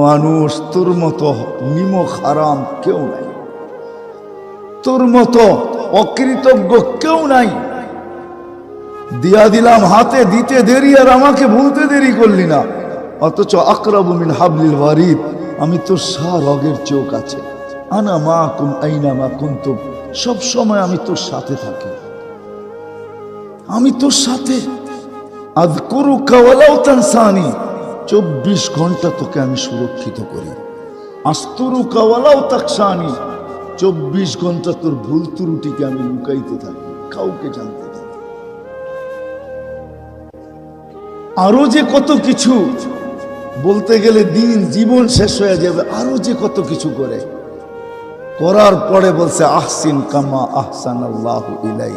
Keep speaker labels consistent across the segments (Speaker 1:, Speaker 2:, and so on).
Speaker 1: মানুষ, তোর মতো নিমক হারাম কেউ নাই। তোর মতো অকৃতজ্ঞ কেউ নাই। দিয়া দিলাম হাতে, দিতে দেরি আর আমাকে ভুলতে দেরি করলি না। অথচ আকরাবু মিন হাবলিল ওয়ারিদ, আমি তোর সা রগের চোখ আছে। আনা মা কুম আইনা মা কুন্তুম, সব সময় আমি তোর সাথে থাকি। আমি তোর সাথে। আজ করু কাওয়ালাও তানসানি চব্বিশ ঘণ্টা তোকে আমি সুরক্ষিত করি। আস্তরু কাওয়ালাও তাকসানি। চব্বিশ ঘণ্টা তোর ভুল ত্রুটিকে আমি লুকাইতে থাকি, কাউকে জানতে না। আরও যে কত কিছু বলতে গেলে দিন, জীবন শেষ হয়ে যাবে, আরও যে কত কিছু করে। করার পরে বলছে, আহসিন কামা আহসান আল্লাহ ইলাই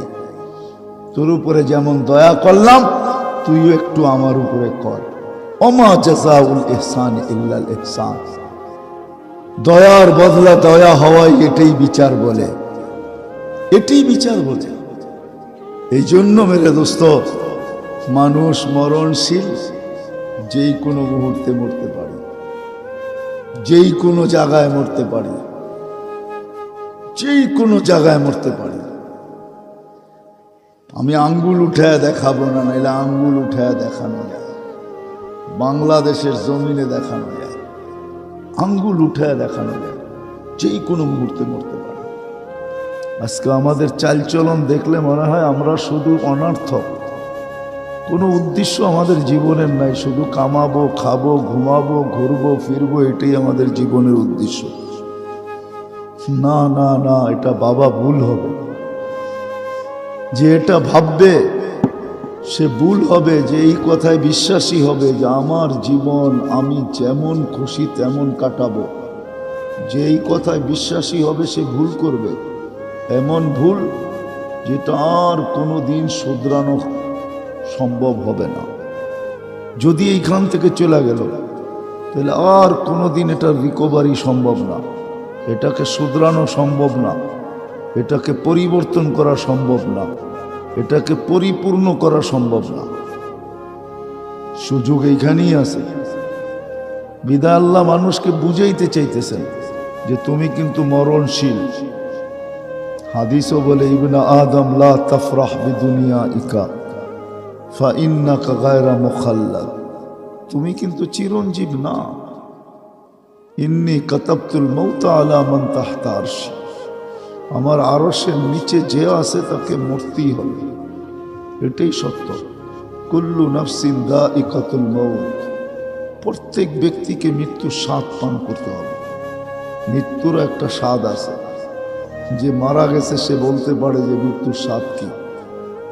Speaker 1: তোর উপরে যেমন দয়া করলাম, তুইও একটু আমার উপরে কর। অমা জাজাউল ইহসান ইল্লাল ইহসান। দয়ার বদলা দয়া হওয়াই এটাই বিচার বলে। এটাই বিচার বলে। এই জন্য মেরে দোস্ত, মানুষ মরণশীল, যেই কোনো মুহূর্তে মরতে পারে। যেই কোনো জায়গায় মরতে পারে। যেই কোনো জায়গায় মরতে পারে। আমি আঙ্গুল উঠায় দেখাবো না, নাইলে আঙ্গুল উঠায় দেখানো যায়। বাংলাদেশের জমিনে দেখানো যায়। আঙ্গুল উঠায় দেখানো যায়। যেই কোনো মুহূর্তে মরতে পারে। আজকে আমাদের চালচলন দেখলে মনে হয় আমরা শুধু অনর্থক। কোনো উদ্দেশ্য আমাদের জীবনের নাই, শুধু কামাবো, খাব, ঘুমাবো, ঘুরবো, ফিরবো, এটাই আমাদের জীবনের উদ্দেশ্য। না না না, এটা বাবা ভুল হবে। যে এটা ভাববে সে ভুল হবে যে এই কথায় বিশ্বাসী হবে যে আমার জীবন আমি যেমন খুশি তেমন কাটাবো। যে এই কথায় বিশ্বাসী হবে সে ভুল করবে। এমন ভুল যেটা আর কোনো দিন শুধরানো সম্ভব হবে না। যদি এইখান থেকে চলে গেল, তাহলে আর কোনো দিন এটার রিকভারি সম্ভব না। এটাকে শুধরানো সম্ভব না। এটাকে পরিবর্তন করা সম্ভব না। এটাকে পরিপূর্ণ করা সম্ভব না। সুযোগ এইখানেই আছে। বিদা আল্লাহ মানুষকে বুঝাইতে চাইতেছেন যে তুমি কিন্তু মরণশীল। হাদিসও বলে, ইবনা আদম লা তাফরাহ বিদুনিয়া ইকা ফা ইন্নাকা গায়রা মুখাল্লাদ তুমি কিন্তু চিরঞ্জীব না। ইন্নি কাতাবতুল মৌতা আলা মান তাহতা আরশি। আমার আরসের নিচে যে আছে তাকে মূর্তি হবে। এটাই সত্য। কুল্লু নফসিন দা ইকাতুল মৌত প্রত্যেক ব্যক্তিকে মৃত্যুর স্বাদ পান করতে হবে। মৃত্যুর একটা স্বাদ আছে। যে মারা গেছে, সে বলতে পারে যে মৃত্যুর স্বাদ কি।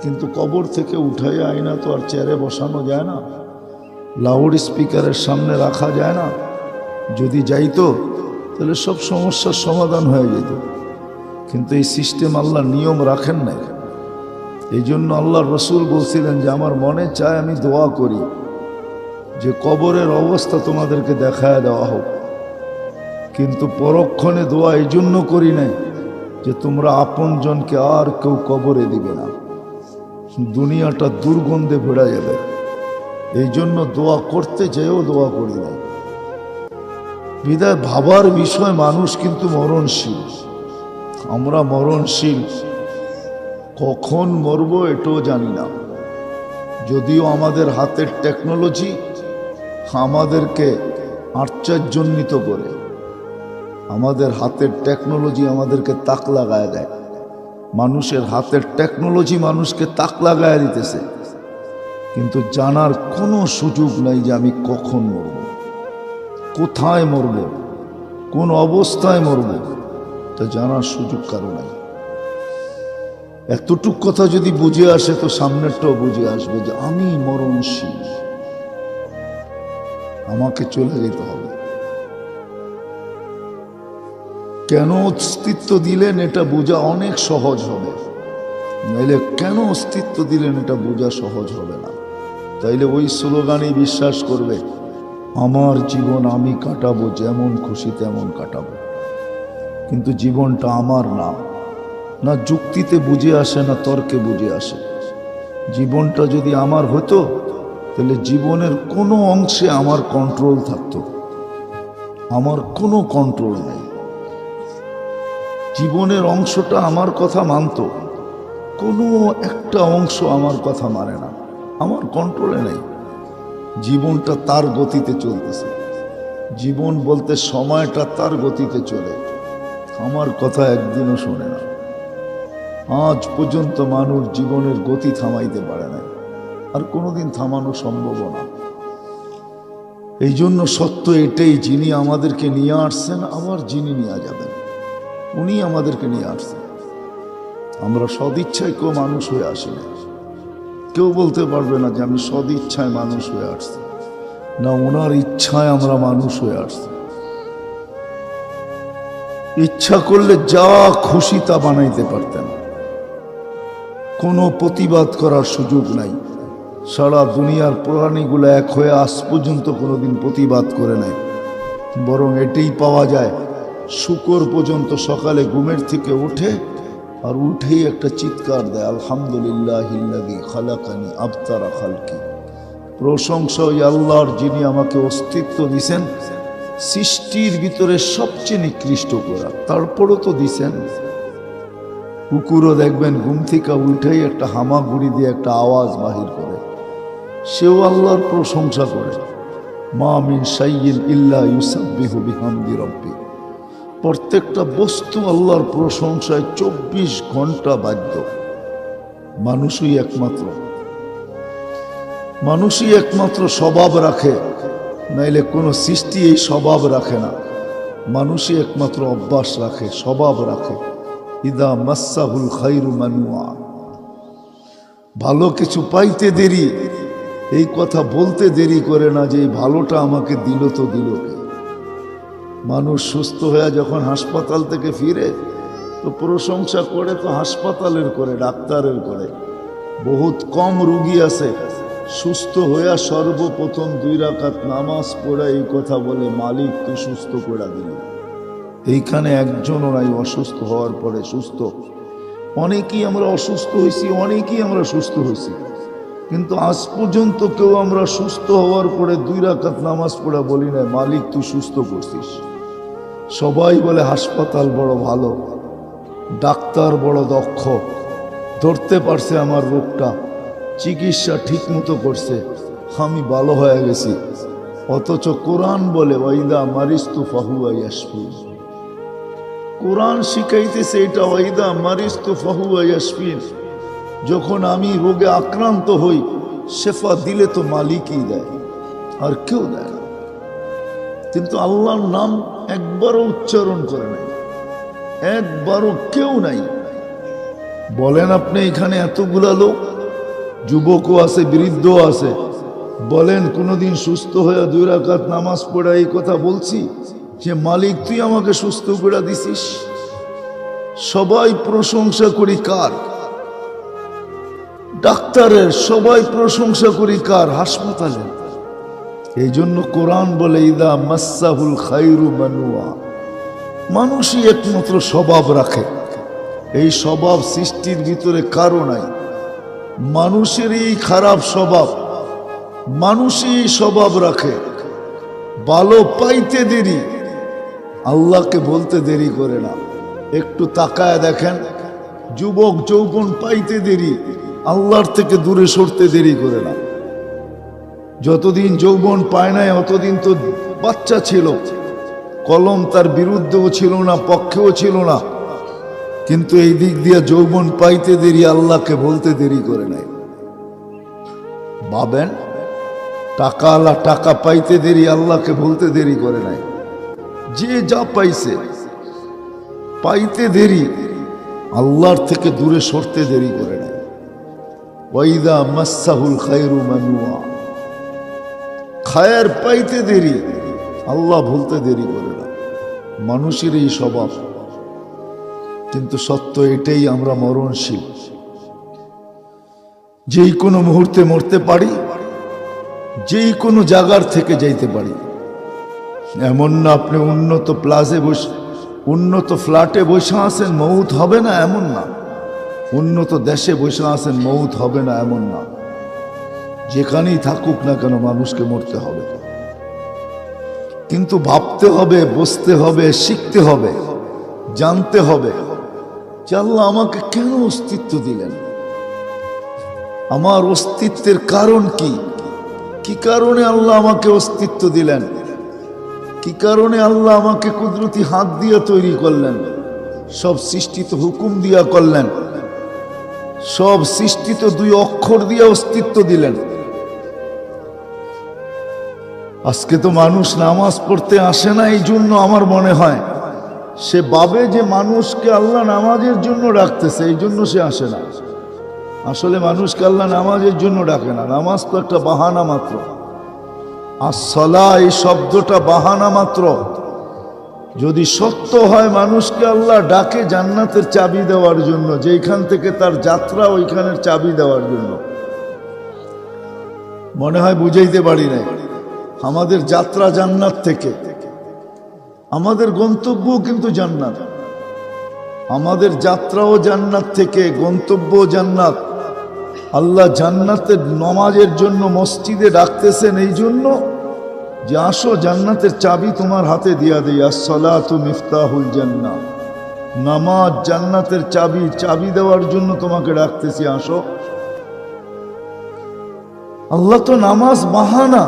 Speaker 1: কিন্তু কবর থেকে উঠাই আয়না তো আর চেয়ারে বসানো যায় না। লাউড স্পিকারের সামনে রাখা যায় না। যদি যাইতো, তাহলে সব সমস্যার সমাধান হয়ে যেত। কিন্তু এই সিস্টেম আল্লাহ নিয়ম রাখেন নাই। এই জন্য আল্লাহ রসুল বলছিলেন যে, আমার মনে চায় আমি দোয়া করি, যে কবরের অবস্থা তোমাদেরকে দেখায় দেওয়া হোক। কিন্তু পরক্ষণে দোয়া এই জন্য করি নাই যে, তোমরা আপনজনকে আর কেউ কবরে দিবে না। দুনিয়াটা দুর্গন্ধে ভেড়া যাবে। এই জন্য দোয়া করতে চেয়েও দোয়া করি নাই। বিদায় ভাবার বিষয় মানুষ কিন্তু মরণশীল। আমরা মরণশীল। কখন মরব এটাও জানি না। যদিও আমাদের হাতের টেকনোলজি আমাদেরকে আশ্চর্যজনিত করে। আমাদের হাতের টেকনোলজি আমাদেরকে তাক লাগায় দেয়। মানুষের হাতের টেকনোলজি মানুষকে তাক লাগায় দিতেছে। কিন্তু জানার কোনো সুযোগ নাই যে আমি কখন মরব। কোথায় মরব? কোন অবস্থায় মরব? তা জানার সুযোগ কারও নাই। এতটুক কথা যদি বুঝে আসে তো সামনেরটাও বুঝে আসবে যে আমি মরণশীল। আমাকে চলে যেতে হবে। কেন অস্তিত্ব দিলেন এটা বোঝা অনেক সহজ হবে। নাইলে কেন অস্তিত্ব দিলেন এটা বোঝা সহজ হবে না। তাইলে ওই স্লোগানেই বিশ্বাস করবে, আমার জীবন আমি কাটাবো যেমন খুশি তেমন কাটাবো। কিন্তু জীবনটা আমার না। না যুক্তিতে বুঝে আসে, না তর্কে বুঝে আসে। জীবনটা যদি আমার হতো, তাহলে জীবনের কোনো অংশে আমার কন্ট্রোল থাকতো। আমার কোনো কন্ট্রোল নেই। জীবনের অংশটা আমার কথা মানত। কোনো একটা অংশ আমার কথা মানে না। আমার কন্ট্রোলে নেই। জীবনটা তার গতিতে চলতেছে। জীবন বলতে সময়টা তার গতিতে চলে। আমার কথা একদিনও শোনে না। আজ পর্যন্ত মানুষ জীবনের গতি থামাইতে পারে না আর কোনোদিন থামানো সম্ভব না। এই জন্য সত্য এটাই, যিনি আমাদেরকে নিয়ে আসছেন, আবার যিনি নিয়ে যাবেন। উনি আমাদেরকে নিয়ে আসছেন। আমরা সদিচ্ছায় কেউ মানুষ হয়ে আসি না কেউ বলতে পারবে না যে আমি সদিচ্ছায় মানুষ হয়ে আসছি। না, ওনার ইচ্ছায় আমরা মানুষ হয়ে আসছি। ইচ্ছা করলে যা খুশি তা বানাইতে পারতেন। কোনো প্রতিবাদ করার সুযোগ নাই। সারা দুনিয়ার প্রাণীগুলো এক হয়ে আজ পর্যন্ত কোনোদিন প্রতিবাদ করে নাই। বরং এটাই পাওয়া যায়, শুকর পর্যন্ত সকালে ঘুমের থেকে উঠে আর উঠেই একটা চিৎকার দেয়, আলহামদুলিল্লাহ খালাকানি আবতারা খালকি। প্রশংসা ওই আল্লাহর যিনি আমাকে অস্তিত্ব দিছেন সৃষ্টির ভিতরে সবচেয়ে নিকৃষ্ট করা তারপরও তো দিছেন। কুকুরও দেখবেন ঘুম থেকে উঠেই একটা হামাগুড়ি দিয়ে একটা আওয়াজ বাহির করে। সেও আল্লাহর প্রশংসা করে। মা মিন সাইয়িন ইল্লা ইউসাব্বিহু রব্বি। প্রত্যেকটা বস্তু আল্লাহর প্রশংসায় চব্বিশ ঘণ্টা বাধ্য। মানুষই একমাত্র। মানুষই একমাত্র স্বভাব রাখে। নাইলে কোনো সৃষ্টি এই স্বভাব রাখে না। মানুষই একমাত্র অভ্যাস রাখে, স্বভাব রাখে। ইদা মাসাহুল খাইরু মানুয়া। ভালো কিছু পাইতে দেরি, এই কথা বলতে দেরি করে না যে এই ভালোটা আমাকে দিল তো দিল মানুষ সুস্থ হয়ে যখন হাসপাতাল থেকে ফিরে, তো প্রশংসা করে তো হাসপাতালের করে, ডাক্তারের করে। বহুত কম রুগী আছে। সুস্থ হইয়া সর্বপ্রথম দুই রাকাত নামাজ পড়া এই কথা বলে মালিক তুই সুস্থ করে দিল। এইখানে একজনও নাই অসুস্থ হওয়ার পরে সুস্থ। অনেকেই আমরা অসুস্থ হয়েছি অনেকেই আমরা সুস্থ হয়েছি কিন্তু আজ পর্যন্ত কেউ আমরা সুস্থ হওয়ার পরে দুই রাকাত নামাজ পড়া বলি না মালিক তুই সুস্থ করছিস। সবাই বলে হাসপাতাল বড় ভালো, ডাক্তার বড় দক্ষ, ধরতে পারছে আমার রোগটা। চিকিৎসা ঠিক মতো করছে। আমি ভালো হয়ে গেছি। অথচ কোরআন বলে, ওয়াইদা মারিস্তু ফাহুয়া ইয়াসফিন কোরআন শিখাইতেছে এটা, ওয়াইদা মারিস্তু ফাহুয়া ইয়াসফিন যখন আমি রোগে আক্রান্ত হই, শেফা দিলে তো মালিকই দেয়, আর কেউ দেয় না। কিন্তু আল্লাহর নাম একবারও উচ্চারণ করে নাই, একবারও কেউ নাই। বলেন আপনি এখানে এতগুলা লোক যুবকও আছে, বৃদ্ধও আছে। বলেন, কোনোদিন সুস্থ হয়ে দুই রাকাত নামাজ পড়া এই কথা বলছি যে, মালিক, তুই আমাকে সুস্থ করে দিছিস? সবাই প্রশংসা করি কার? ডাক্তারের সবাই প্রশংসা করি কার? হাসপাতালে। এই জন্য কোরআন বলে, ইদা মাসাহুল খাইরু মানুয়া মানুষই একমাত্র স্বভাব রাখে। এই স্বভাব সৃষ্টির ভিতরে কারও নাই। মানুষের এই খারাপ স্বভাব, মানুষই স্বভাব রাখে। ভালো পাইতে দেরি, আল্লাহকে বলতে দেরি করে না। একটু তাকায় দেখেন, যুবক, যৌবন পাইতে দেরি, আল্লাহর থেকে দূরে সরতে দেরি করে না। যতদিন যৌবন পায় নাই, অতদিন তো বাচ্চা ছিল। কলম তার বিরুদ্ধেও ছিল না, পক্ষেও ছিল না। কিন্তু এই দিক দিয়ে যৌবন পাইতে দেরি, আল্লাহকে বলতে দেরি করে নাই। ভাবেন, টাকা আল্লাহ টাকা পাইতে দেরি, আল্লাহকে বলতে দেরি করে নাই। যে যা পাইছে, পাইতে দেরি, আল্লাহর থেকে দূরে সরতে দেরি করে নাই। ওয়াইদা মাসাহুল খায়রু মানুয়া খায়ের পাইতে দেরি, আল্লাহ বলতে দেরি করে না মানুষের এই স্বভাব। কিন্তু সত্য এটাই, আমরা মরণশীল। যেই কোনো মুহূর্তে মরতে পারি, যেই কোনো জায়গার থেকে যাইতে পারি। এমন না আপনি উন্নত প্লাজে বসে, উন্নত ফ্ল্যাটে বসে আছেন, মৌত হবে না এমন না। উন্নত দেশে বসে আছেন, মৌত হবে না এমন না। যেখানেই থাকুক না কেন মানুষকে মরতে হবে। কিন্তু ভাবতে হবে বসতে হবে, শিখতে হবে, জানতে হবে। যে আল্লাহ আমাকে কেন অস্তিত্ব দিলেন? আমার অস্তিত্বের কারণ কি? কি কারণে আল্লাহ আমাকে অস্তিত্ব দিলেন? কি কারণে আল্লাহ আমাকে কুদরতি হাত দিয়ে তৈরি করলেন? সব সৃষ্টি তো হুকুম দিয়া করলেন। সব সৃষ্টি তো দুই অক্ষর দিয়ে অস্তিত্ব দিলেন। আজকে তো মানুষ নামাজ পড়তে আসে না এই জন্য আমার মনে হয় সে ভাবে যে মানুষকে আল্লাহ নামাজের জন্য ডাকতেছে এই জন্য সে আসে না। আসলে মানুষকে আল্লাহ নামাজের জন্য ডাকে না। নামাজ তো একটা বাহানা মাত্র। আর সলা এই শব্দটা বাহানা মাত্র। যদি সত্য হয় মানুষকে আল্লাহ ডাকে জান্নাতের চাবি দেওয়ার জন্য যেখান থেকে তার যাত্রা ওইখানের চাবি দেওয়ার জন্য। মনে হয় বুঝাইতে পারি নাই। আমাদের যাত্রা জান্নাত থেকে। আমাদের গন্তব্যও কিন্তু জান্নাত। আমাদের যাত্রাও জান্নাত থেকে গন্তব্য জান্নাত। আল্লাহ জান্নাতের নমাজের জন্য মসজিদে ডাকতেছেন এই জন্য যে আসো জান্নাতের চাবি তোমার হাতে দিয়া দিই। আসসালাতু মিফতাহুল জান্নাত নামাজ জান্নাতের চাবি চাবি দেওয়ার জন্য তোমাকে ডাকতেছি, আসো। আল্লাহ তো নামাজ বাহানা।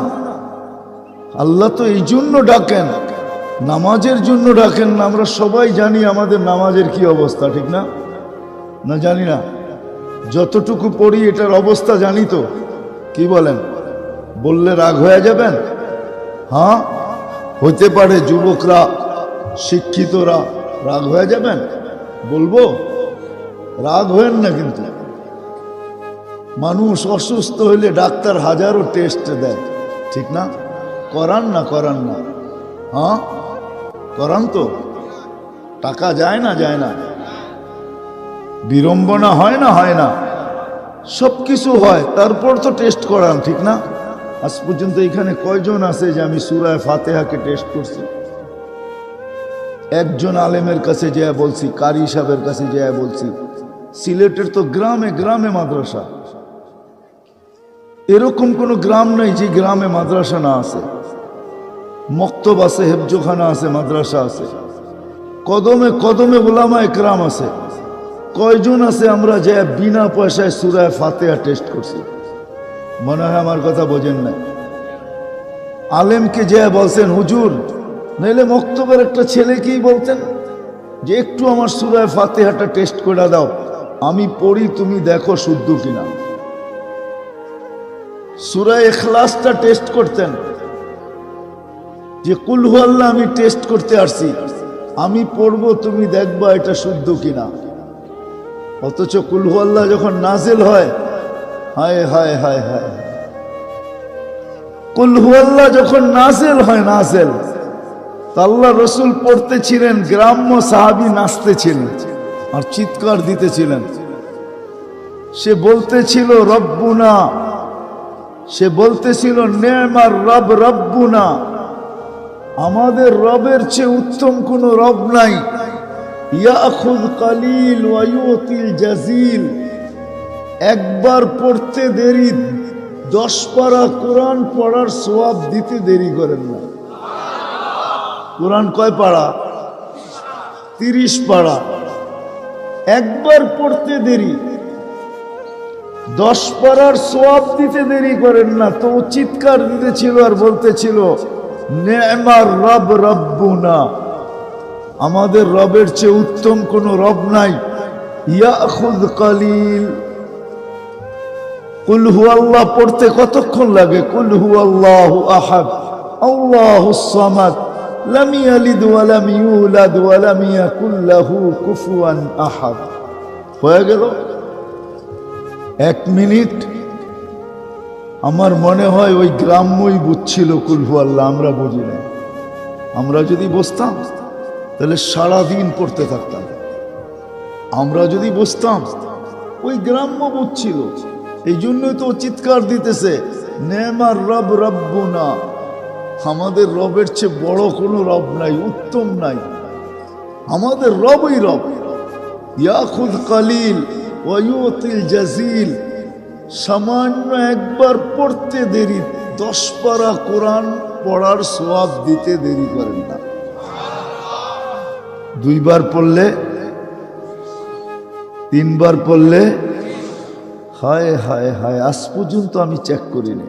Speaker 1: আল্লাহ তো এই জন্য ডাকেন। নামাজের জন্য ডাকেন না, আমরা সবাই জানি আমাদের নামাজের কি অবস্থা, ঠিক না? না জানি না। যতটুকু পড়ি এটার অবস্থা জানি তো। কি বলেন? বললে রাগ হয়ে যাবেন? হ্যাঁ? হতে পারে যুবকরা, শিক্ষিতরা, রাগ হয়ে যাবেন? বলব? রাগ হয়েন না কিন্তু। মানুষ অসুস্থ হইলে ডাক্তার হাজারো টেস্ট দেয়, ঠিক না? করান না করান না। হ্যাঁ? করান তো। টাকা যায় না যায় না। বিড়ম্বনা হয় না হয় না। সব কিছু হয়, তারপর তো টেস্ট করান ঠিক না? আজ পর্যন্ত এখানে কয়জন আছে যে আমি সুরায় ফাতেহাকে টেস্ট করছি? একজন আলেমের কাছে যেয়া বলছি, কারি সাহেবের কাছে যেয়া বলছি, সিলেটের তো গ্রামে গ্রামে মাদ্রাসা। এরকম কোনো গ্রাম নেই যে গ্রামে মাদ্রাসা না আছে। মক্তব আছে, হেফজোখানা আছে, মাদ্রাসা আছে। কদমে কদমে ওলামা একরাম আছে। কয়জন আছে আমরা যে বিনা পয়সায় সুরায় ফাতেহা টেস্ট করছি? মনে হয় আমার কথা বোঝেন না আলেমকে যে বলছেন, হুজুর, নাইলে মক্তবের একটা ছেলেকেই বলতেন, যে একটু আমার সুরায় ফাতেহাটা টেস্ট করে দাও। আমি পড়ি, তুমি দেখো শুদ্ধ কিনা। সুরায় এখলাসটা টেস্ট করতেন। যে কুলহু আল্লাহ আমি টেস্ট করতে আসছি। আমি পড়ব, তুমি দেখবা এটা শুদ্ধ কিনা। অথচ কুলহু আল্লাহ যখন নাজেল হয়, হায় হায় হায় হায়। কুলহু আল্লাহ যখন নাজেল হয়, নাজেল। আল্লাহ রসুল পড়তেছিলেন, গ্রাম্য সাহাবি নাচতেছিলেন আর চিৎকার দিতেছিলেন। সে বলতেছিল, রব্বুনা। সে বলতেছিল নেমার রব রব্বুনা। আমাদের রবের চেয়ে উত্তম কোন রব নাই। ইয়াখুদ কালিল ওয়ায়ুতিল জাজিল। একবার পড়তে দেরি, দশ পারা কোরআন পড়ার সোয়াব দিতে দেরি করেন না। কোরআন কয় পাড়া তিরিশ পাড়া একবার পড়তে দেরি, দশ পাড়ার সোয়াব দিতে দেরি করেন না। তো চিৎকার দিতেছিল আর বলতেছিল নেমার রব রব্বুনা। আমাদের রবের চেয়ে উত্তম কোন রব নাই। ইয়াখুদ কালিল। কুল হু আল্লাহ পড়তে কতক্ষণ লাগে? কুল হু আল্লাহু আহাদ। আল্লাহ সামাদ। ওয়া লাম ইউলাদ ওয়া লাম ইয়াকুল লাহু কুফুয়ান আহাদ। হয়ে গেল? এক মিনিট। আমার মনে হয় ওই গ্রাম্যই বুঝছিল কুলহু আল্লাহ, আমরা বুঝি না আমরা যদি বসতাম তাহলে সারা দিন পড়তে থাকতাম। আমরা যদি বসতাম ওই গ্রাম্য বুঝছিল। এই জন্যই তো চিৎকার দিতেছে, নেমার রব রব্বুনা। আমাদের রবের চেয়ে বড় কোনো রব নাই, উত্তম নাই। আমাদের রবই রব। ইয়াখুদ কালিল ওয়ুতিল জাজিল। সামান্য একবার পড়তে দেরি, দশ পারা কোরআন পড়ার সোয়াব দিতে দেরি করেন না। দুইবার পড়লে, তিনবার পড়লে, হায় হায় হায়, আজ পর্যন্ত আমি চেক করিনি।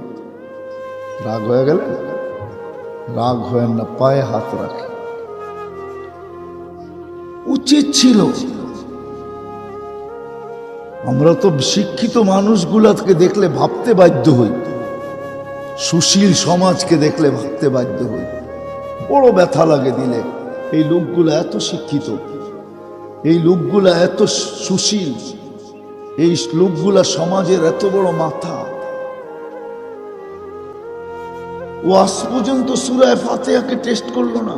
Speaker 1: রাগ হয়ে গেলে? রাগ হয় না, পায়ে হাত রাখে। উচিত ছিল আমরা তো শিক্ষিত মানুষগুলাকে দেখলে ভাবতে বাধ্য হই। সুশীল সমাজকে দেখলে ভাবতে বাধ্য হই। বড় ব্যথা লাগে দিলে। এই লোকগুলো এত শিক্ষিত। এই লোকগুলা এত সুশীল। এই লোকগুলা সমাজের এত বড় মাথা। ও আজ পর্যন্ত সুরায় ফাতেহাকে টেস্ট করল না।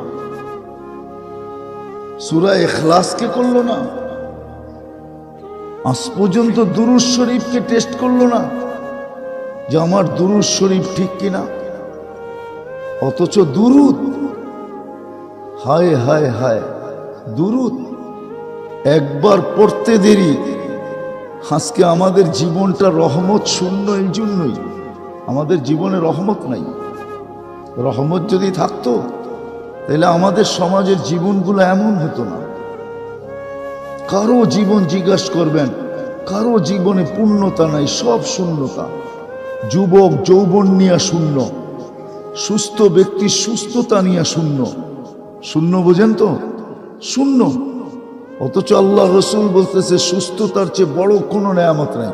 Speaker 1: সুরায় এখলাসকে করল না। আজ পর্যন্ত দুরুজ শরীফকে টেস্ট করল না যে আমার দুরুজ শরীফ ঠিক কিনা। অথচ দুরুদ, হায় হায় হায়, দুরুদ, একবার পড়তে দেরি। আজকে আমাদের জীবনটা রহমত শূন্য এই জন্যই। আমাদের জীবনে রহমত নাই। রহমত যদি থাকতো, তাহলে আমাদের সমাজের জীবনগুলো এমন হতো না। কারও জীবন জিজ্ঞাসা করবেন, কারও জীবনে পূর্ণতা নাই, সব শূন্যতা। যুবক যৌবন নিয়ে শূন্য, সুস্থ ব্যক্তির সুস্থতা নিয়ে শূন্য। শূন্য বোঝেন তো? শূন্য। অথচ আল্লাহ রসুল বলতেছে, সুস্থতার চেয়ে বড় কোনো নেয়ামত নেই।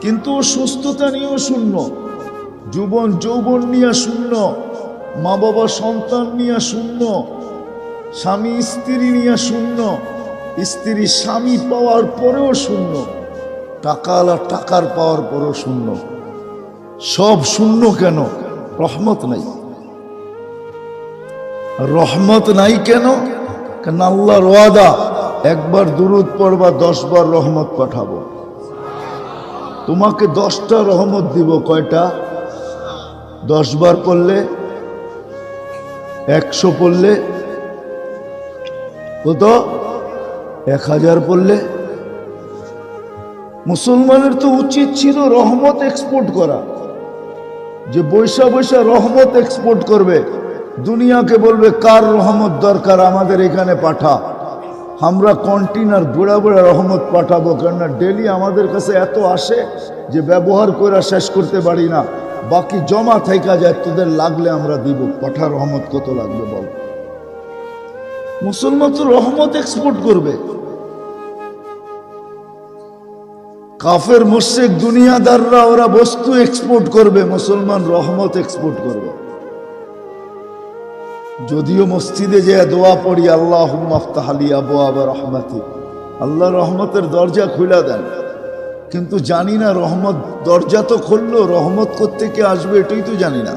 Speaker 1: কিন্তু সুস্থতা নিয়েও শূন্য, যুবন যৌবন নিয়ে শূন্য মা বাবা সন্তান নিয়ে শূন্য স্বামী স্ত্রী নিয়ে শূন্য, স্ত্রী স্বামী পাওয়ার পরেও শূন্য টাকা আলা টাকার পাওয়ার পরেও শূন্য। সব শূন্য কেন? রহমত নাই। রহমত নাই কেন? কেন আল্লাহর ওয়াদা, একবার দুরুদ পড়বা, দশবার রহমত পাঠাবো। তোমাকে দশটা রহমত দিব, কয়টা? দশবার পড়লে, একশো পড়লে কত এক হাজার পড়লে মুসলমানের তো উচিত ছিল রহমত এক্সপোর্ট করা। যে বৈশা বৈশা রহমত এক্সপোর্ট করবে, দুনিয়াকে বলবে, কার রহমত দরকার আমাদের এখানে পাঠা? আমরা কন্টিনার বুড়া বুড়া রহমত পাঠাবো, কেননা ডেলি আমাদের কাছে এত আসে যে ব্যবহার করে শেষ করতে পারি না। বাকি জমা থাইকা যায়, তোদের লাগলে আমরা দিব। পাঠা রহমত কত লাগবে বল? মুসলমান তো রহমত এক্সপোর্ট করবে। কাফের মুশেক দুনিয়াদাররা ওরা বস্তু এক্সপোর্ট করবে, মুসলমান রহমত এক্সপোর্ট করবে। যদিও মসজিদে যে দোয়া পড়ি আল্লাহ মফতাহালি আবু আবার রহমতি। আল্লাহ রহমতের দরজা খুলে দেন। কিন্তু জানি না রহমত, দরজা তো খুললো, রহমত করতে কে আসবে এটাই তো জানি না।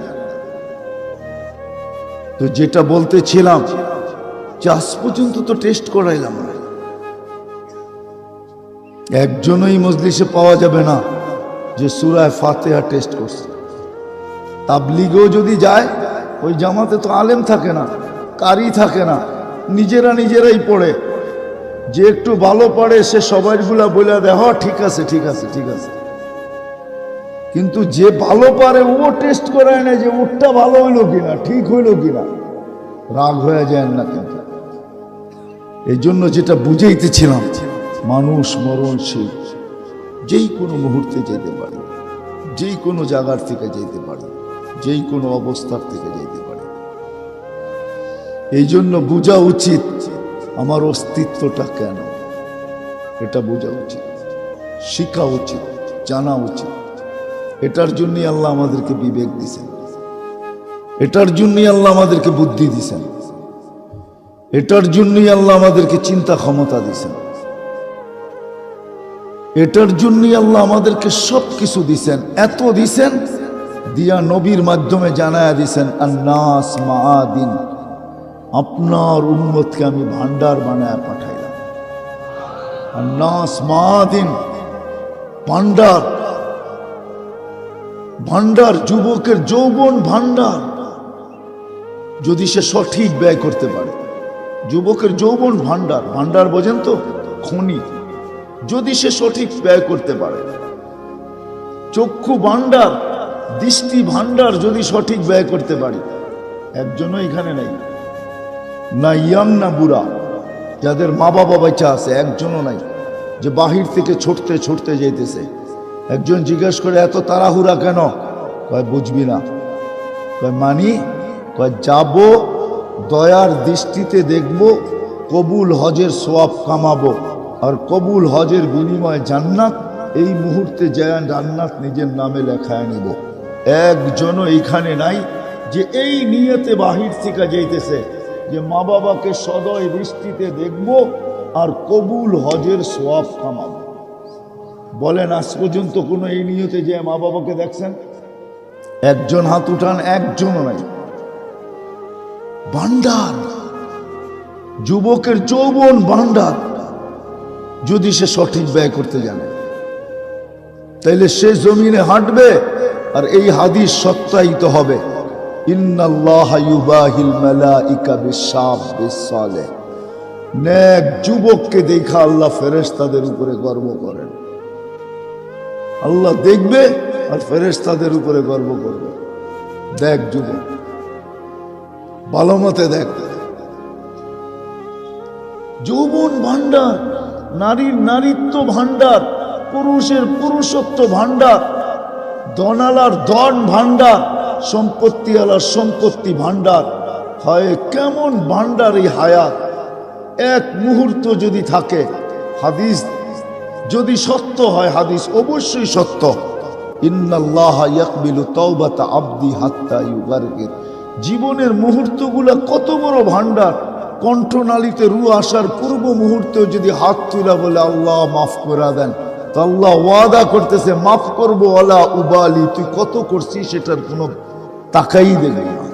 Speaker 1: তো যেটা বলতেছিলাম যে আজ পর্যন্ত তো টেস্ট করাইলাম না। একজনই মজলিসে পাওয়া যাবে না যে সুরায় ফাতেহা টেস্ট করছে। তাবলিগেও যদি যায়, ওই জামাতে তো আলেম থাকে না, কারি থাকে না, নিজেরা নিজেরাই পড়ে। যে একটু ভালো পড়ে সে সবাই সবাইগুলা বলে দেয় হ ঠিক আছে ঠিক আছে ঠিক আছে। কিন্তু যে ভালো পারে, ও টেস্ট করায় না যে ওরটা ভালো হইল কিনা, ঠিক হইল কিনা। রাগ হয়ে যায় না কিন্তু এই জন্য যেটা বুঝাইতেছিলাম, মানুষ মরণশীল, যেই কোনো মুহূর্তে যেতে পারে, যেই কোনো জায়গার থেকে যেতে পারে, যেই কোনো অবস্থার থেকে যেতে পারে। এই জন্য বোঝা উচিত আমার অস্তিত্বটা কেন, এটা বোঝা উচিত, শিখা উচিত, জানা উচিত। এটার জন্যই আল্লাহ আমাদেরকে বিবেক দিছেন। এটার জন্যই আল্লাহ আমাদেরকে বুদ্ধি দিছেন। এটার জন্যই আল্লাহ আমাদেরকে চিন্তা ক্ষমতা দিছেন এটার জন্যই আল্লাহ আমাদেরকে সব কিছু দিছেন এত দিছেন দিয়া নবীর মাধ্যমে জানায়া দিছেন আন্নাস মাদিন আপনার উম্মতকে আমি ভান্ডার বানায় পাঠাইলাম। আন্নাস মাদিন ভান্ডার ভান্ডার যুবকের যৌবন ভান্ডার যদি সে সঠিক ব্যয় করতে পারে। যুবকের যৌবন ভান্ডার ভান্ডার বোঝেন তো? খনি। যদি সে সঠিক ব্যয় করতে পারে। চক্ষু ভান্ডার দৃষ্টি ভান্ডার যদি সঠিক ব্যয় করতে পারি, একজনও এখানে নেই। না ইয়াং, না বুড়া। যাদের মা বাবা বাচ্চা আছে, একজনও নাই। যে বাহির থেকে ছুটতে ছুটতে যাইতেছে। একজন জিজ্ঞেস করে, এত তাড়াহুড়া কেন? কয়, বুঝবি না। কয়, মানি? কয়, যাব দয়ার দৃষ্টিতে দেখব, কবুল হজের সোয়াব কামাবো। আর কবুল হজের বিনিময়ে জান্নাত, এই মুহূর্তে যায় জান্নাত নিজের নামে লেখায় নিব। একজনও এইখানে নাই যে এই নিয়েতে বাহির থেকে যাইতেছে, যে মা বাবাকে সদয় দৃষ্টিতে দেখব আর কবুল হজের সোয়াব কামাবো। বলেন, আজ পর্যন্ত কোনো এই নিয়তে যে মা বাবাকে দেখছেন? একজন হাত উঠান, একজনও নাই। ভান্ডার যুবকের যৌবন ভান্ডার যদি সে সঠিক ব্যয় করতে জানে, তাইলে সে জমিনে হাঁটবে আর এই হাদিস সত্যায়িত হবে। যুবককে দেখা আল্লাহ ফেরেশতাদের উপরে গর্ব করেন। আল্লাহ দেখবে আর ফেরেশতাদের উপরে গর্ব করবে। দেখ যুবক। ভালো মতে দেখ। যৌবন ভান্ডার নারীর নারীত্ব ভান্ডার পুরুষের পুরুষত্ব ভান্ডার দনালার দন ভান্ডার সম্পত্তি আলার সম্পত্তি ভান্ডার হয় কেমন ভান্ডার এই হায়াত। এক মুহূর্ত যদি থাকে, হাদিস যদি সত্য হয়, হাদিস অবশ্যই সত্য। ইন্নাল্লাহ ইয়াকবিলু তাওবাতা আবদি হাত্তা ইউগারগির। জীবনের মুহূর্তগুলো কত বড় ভান্ডার কণ্ঠনালীতে রু আসার পূর্ব মুহূর্তেও যদি হাত তুলা বলে, আল্লাহ মাফ করে দেন। তো আল্লাহ ওয়াদা করতেছে, মাফ করব আলা উবালি, তুই কত করছিস সেটার কোনো তাকাই দেখবি না।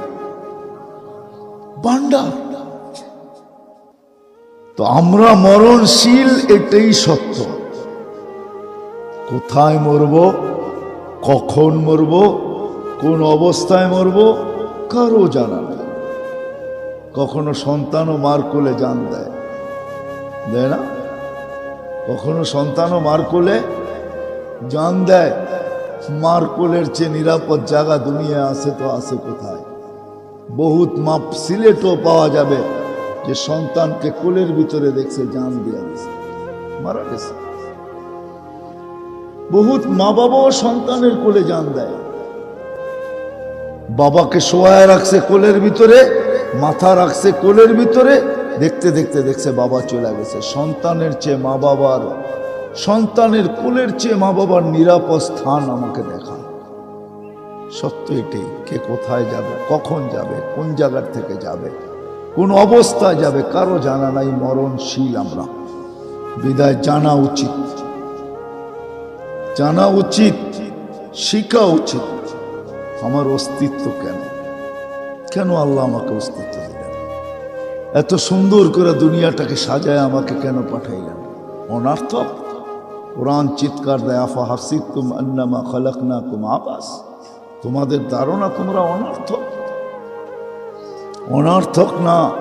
Speaker 1: ভান্ডার তো আমরা মরণশীল এটাই সত্য। কোথায় মরব? কখন মরব? কোন অবস্থায় মরব? কারও জানা নেই। কখনো সন্তানও মার কোলে জান দেয়। দেয় না? কখনো সন্তানও মার কোলে জান দেয়। মার কোলের চেয়ে নিরাপদ জায়গা দুনিয়া আছে তো আছে কোথায়? বহুত মাপ সিলেটও পাওয়া যাবে যে সন্তানকে কোলের ভিতরে দেখছে, জান দিয়া দিছে। মারা গেছে। বহুত মা বাবাও সন্তানের কোলে জান দেয়। বাবাকে শোয়ায় রাখছে কোলের ভিতরে, মাথা রাখছে কোলের ভিতরে, দেখতে দেখতে দেখছে বাবা চলে গেছে। সন্তানের চেয়ে মা বাবার, সন্তানের কোলের চেয়ে মা বাবার নিরাপদ স্থান আমাকে দেখা সত্য এটাই, কে কোথায় যাবে, কখন যাবে, কোন জায়গার থেকে যাবে, কোন অবস্থায় যাবে, কারও জানা নাই, মরণশীল আমরা। বিদায়, জানা উচিত। জানা উচিত, শিখা উচিত। আমার অস্তিত্ব কেন? কেন আল্লাহ আমাকে অস্তিত্ব দিলেন? এত সুন্দর করে দুনিয়াটাকে সাজায় আমাকে কেন পাঠাইলেন? অনার্থক? কোরআন চিৎকার দেয়, আফা হাসিদ তুম আন্নামা খলক না কুম আবাস? তোমাদের ধারণা তোমরা অনার্থক? অনার্থক না।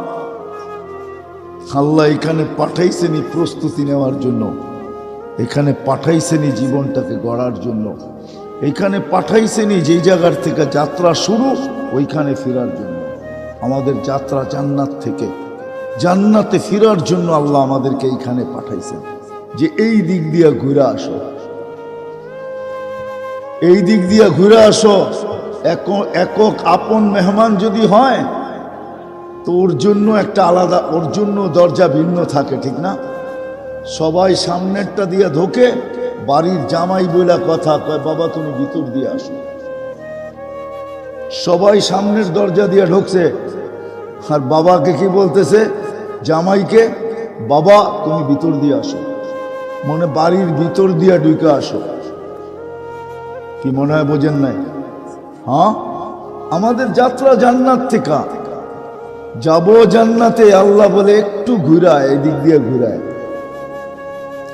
Speaker 1: আল্লাহ এখানে পাঠাইছেনি প্রস্তুতি নেওয়ার জন্য। এখানে পাঠাইছেনি জীবনটাকে গড়ার জন্য। এখানে পাঠাইছেনি যেই জায়গার থেকে যাত্রা শুরু, ওইখানে ফেরার জন্য। আমাদের যাত্রা জান্নাত থেকে। জান্নাতে ফেরার জন্য আল্লাহ আমাদেরকে এইখানে পাঠাইছেন। যে এই দিক দিয়ে ঘুরে আসো। এই দিক দিয়ে ঘুরে আসো। এক- একক আপন মেহমান যদি হয়, তো ওর জন্য একটা আলাদা, ওর জন্য দরজা ভিন্ন থাকে, ঠিক না? সবাই সামনেরটা দিয়ে ঢোকে বাড়ির জামাই বইলা কথা কয়, বাবা, তুমি ভিতর দিয়ে আসো। সবাই সামনের দরজা দিয়ে ঢুকছে। আর বাবাকে কি বলতেছে? জামাইকে, বাবা, তুমি ভিতর দিয়ে আসো। মনে বাড়ির ভিতর দিয়ে ঢুকে আসো। কি মনে হয় বোঝেন নাই? হ্যাঁ? আমাদের যাত্রা জান্নাত থেকে। যাব জান্নাতে, আল্লাহ বলে একটু ঘুরায়, এদিক দিয়ে ঘুরায়।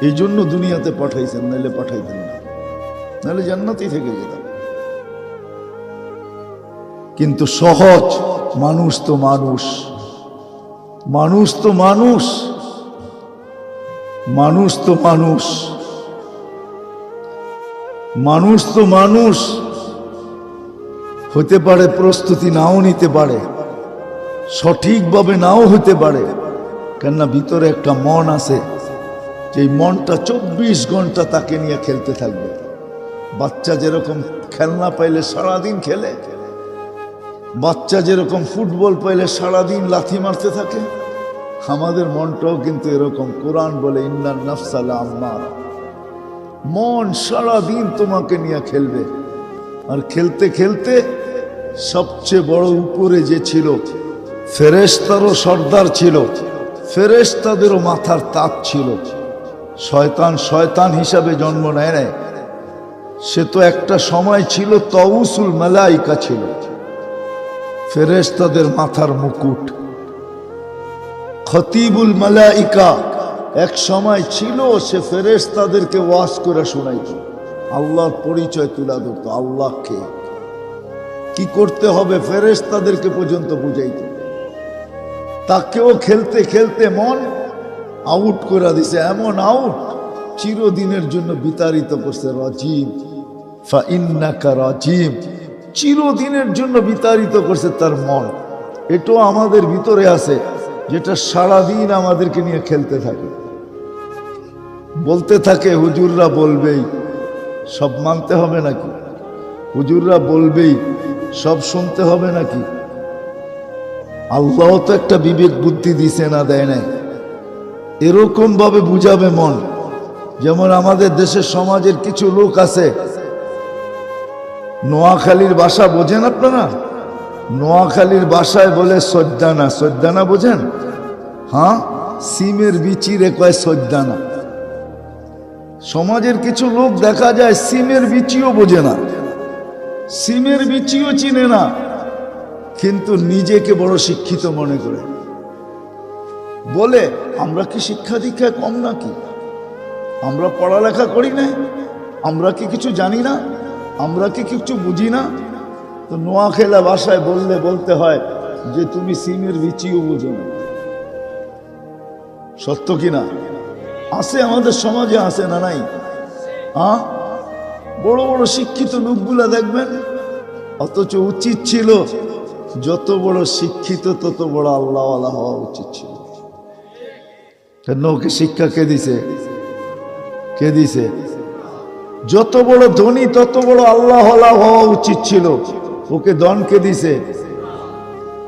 Speaker 1: এই জন্য দুনিয়াতে পাঠাইছেন নাহলে পাঠাইতেন না। নাহলে জান্নাতেই থেকে যেতাম। কিন্তু সহজ মানুষ তো মানুষ মানুষ তো মানুষ মানুষ তো মানুষ মানুষ তো মানুষ। হতে পারে প্রস্তুতি নাও নিতে পারে, সঠিকভাবে নাও হতে পারে, কেননা ভিতরে একটা মন আছে। এই মনটা চব্বিশ ঘণ্টা তাকে নিয়ে খেলতে থাকবে। বাচ্চা যেরকম খেলনা পাইলে সারাদিন খেলে, বাচ্চা যেরকম ফুটবল পাইলে সারাদিন লাথি মারতে থাকে, আমাদের মনটাও কিন্তু এরকম কোরআন বলে ইন্নার নফসালা আম্মার মন সারাদিন তোমাকে নিয়ে খেলবে। আর খেলতে খেলতে সবচেয়ে বড় উপরে যে ছিল, ফেরেশতারও সর্দার ছিল, ফেরেশতাদেরও মাথার তাপ ছিল। শয়তান শয়তান হিসাবে জন্ম নেয় নেয় সে তো একটা সময় ছিল তউসুল মালাইকা ছিল। ফেরেশতাদের মাথার মুকুট। খতিবুল মালাইকা এক সময় ছিল, সে ফেরেশতাদেরকে ওয়াজ করে শোনাইত। আল্লাহর পরিচয় তুলে ধরত, আল্লাহকে। কি করতে হবে? ফেরেশতাদেরকে পর্যন্ত বুঝাইত। তাকেও খেলতে খেলতে মন আউট করে দিছে, এমন আউট চিরদিনের জন্য বিতাড়িত করছে রাজীব। রাজীব, চিরদিনের জন্য বিতাড়িত করছে তার মন। এটাও আমাদের ভিতরে আছে, যেটা সারাদিন আমাদেরকে নিয়ে খেলতে থাকে। বলতে থাকে, হুজুররা বলবেই, সব মানতে হবে নাকি? হুজুররা বলবেই, সব শুনতে হবে নাকি? আল্লাহ তো একটা বিবেক বুদ্ধি দিছে না দেয় নাই। এরকম ভাবে বুঝাবে মন। যেমন আমাদের দেশের সমাজের কিছু লোক আছে। নোয়াখালীর বাসা বোঝেন আপনারা? নোয়াখালীর বাসায় বলে সজ্জানা। সজ্জানা বোঝেন? হ্যাঁ? সিমের বিচিরে কয় সজ্জানা। সমাজের কিছু লোক দেখা যায় সিমের বিচিও বোঝে না। সিমের বিচিও চিনে না। কিন্তু নিজেকে বড় শিক্ষিত মনে করে। বলে, আমরা কি শিক্ষা দীক্ষায় কম নাকি? আমরা পড়ালেখা করি না? আমরা কি কিছু জানি না? আমরা কি কিছু বুঝি না? তো নোয়াখেলা ভাষায় বললে বলতে হয় যে, তুমি সিমের বিচিও বোঝো না। সত্য কি না? আছে আমাদের সমাজে, আছে না নাই? হ্যাঁ বড় বড় শিক্ষিত লোকগুলা দেখবেন, অথচ উচিত ছিল, যত বড় শিক্ষিত তত বড় আল্লাহওয়ালা হওয়া উচিত ছিল। কেন ওকে শিক্ষা কে দিছে? কে দিছে? যত বড় ধনী, তত বড় আল্লাহ হওয়া উচিত ছিল। ওকে দন কে দিছে?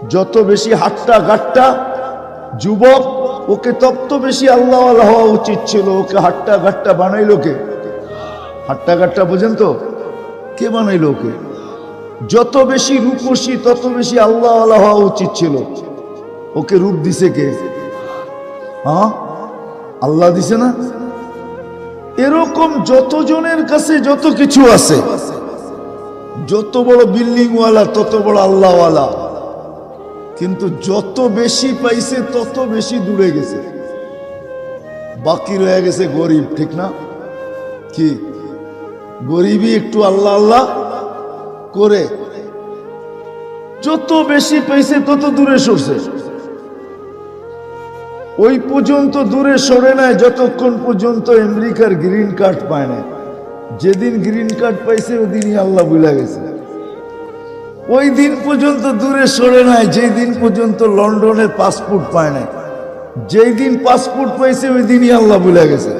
Speaker 1: যত বেশি হাট্টা গাট্টা যুবক, ওকে তত বেশি আল্লাহ হওয়া উচিত ছিল। ওকে হাট্টা গাট্টা বানাইলো কে? হাট্টা গাট্টা বোঝেন তো? কে বানাইলো ওকে? যত বেশি রূপসী, তত বেশি আল্লাহ হওয়া উচিত ছিল। ওকে রূপ দিছে কে? হ্যাঁ? আল্লাহ দিছে না? এরকম যতজনের কাছে যত কিছু আছে, যত বড় বিল্ডিং ওয়ালা তত বড় আল্লাহওয়ালা, কিন্তু যত বেশি পাইছে, তত বেশি দূরে গেছে। বাকি রয়ে গেছে গরিব, ঠিক না? কি? গরিবই একটু আল্লাহ আল্লাহ করে। যত বেশি পাইছে, তত দূরে সরছে। ওই পর্যন্ত দূরে সরে নাই, যতক্ষণ পর্যন্ত আমেরিকার গ্রিন কার্ড পায় না যেদিন গ্রিন কার্ড পাইছে, ওদিনই আল্লাহ বুলা গেছে। ওই দিন পর্যন্ত দূরে সরে নাই যেই দিন পর্যন্ত লন্ডনের পাসপোর্ট পায় নাই। যেই দিন পাসপোর্ট পাইছে ওই দিনই আল্লাহ বুলা গেছে।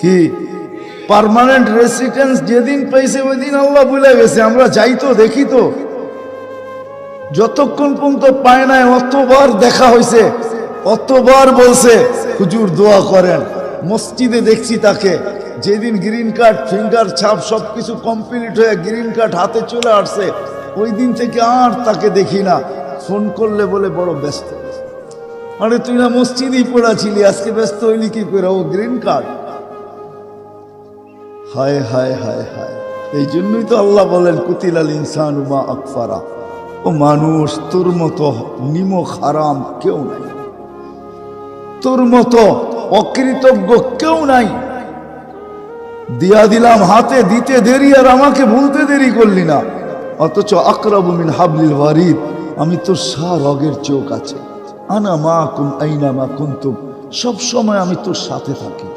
Speaker 1: কি? পার্মানেন্ট রেসিডেন্স যেদিন পাইছে ওই দিন আল্লাহ বুলা গেছে। আমরা যাই তো, দেখি তো। যতক্ষণ পর্যন্ত পায় নাই, অতবার দেখা হয়েছে অতবার বলছে, হুজুর দোয়া করেন। মসজিদে দেখছি তাকে। যেদিন গ্রিন কার্ড ফিঙ্গার ছাপ সব কিছু কমপ্লিট হয়ে গ্রিন কার্ড হাতে চলে আসছে, ওই দিন থেকে আর তাকে দেখি না। ফোন করলে বলে, বড় ব্যস্ত। আরে, তুই না মসজিদেই পড়াছিলি আজকে ব্যস্ত হইলি কি করে? ও গ্রিন কার্ড হায় হায় হায় হায়। এই জন্যই তো আল্লাহ বলেন কুতিলাল ইনসান উমা আকফারা। ও মানুষ, তোর মতো নিমক হারাম কেউ নাই। তোর মতো অকৃতজ্ঞ কেউ নাই। দিয়া দিলাম হাতে, দিতে দেরি আর আমাকে ভুলতে দেরি করলি না। অথচ আকরাবুমিন হাবলিল ওয়ারিদ, আমি তোর রগের চোখ আছে। আনা মা কুম আইনা মা কুন্তুম সব সময় আমি তোর সাথে থাকি।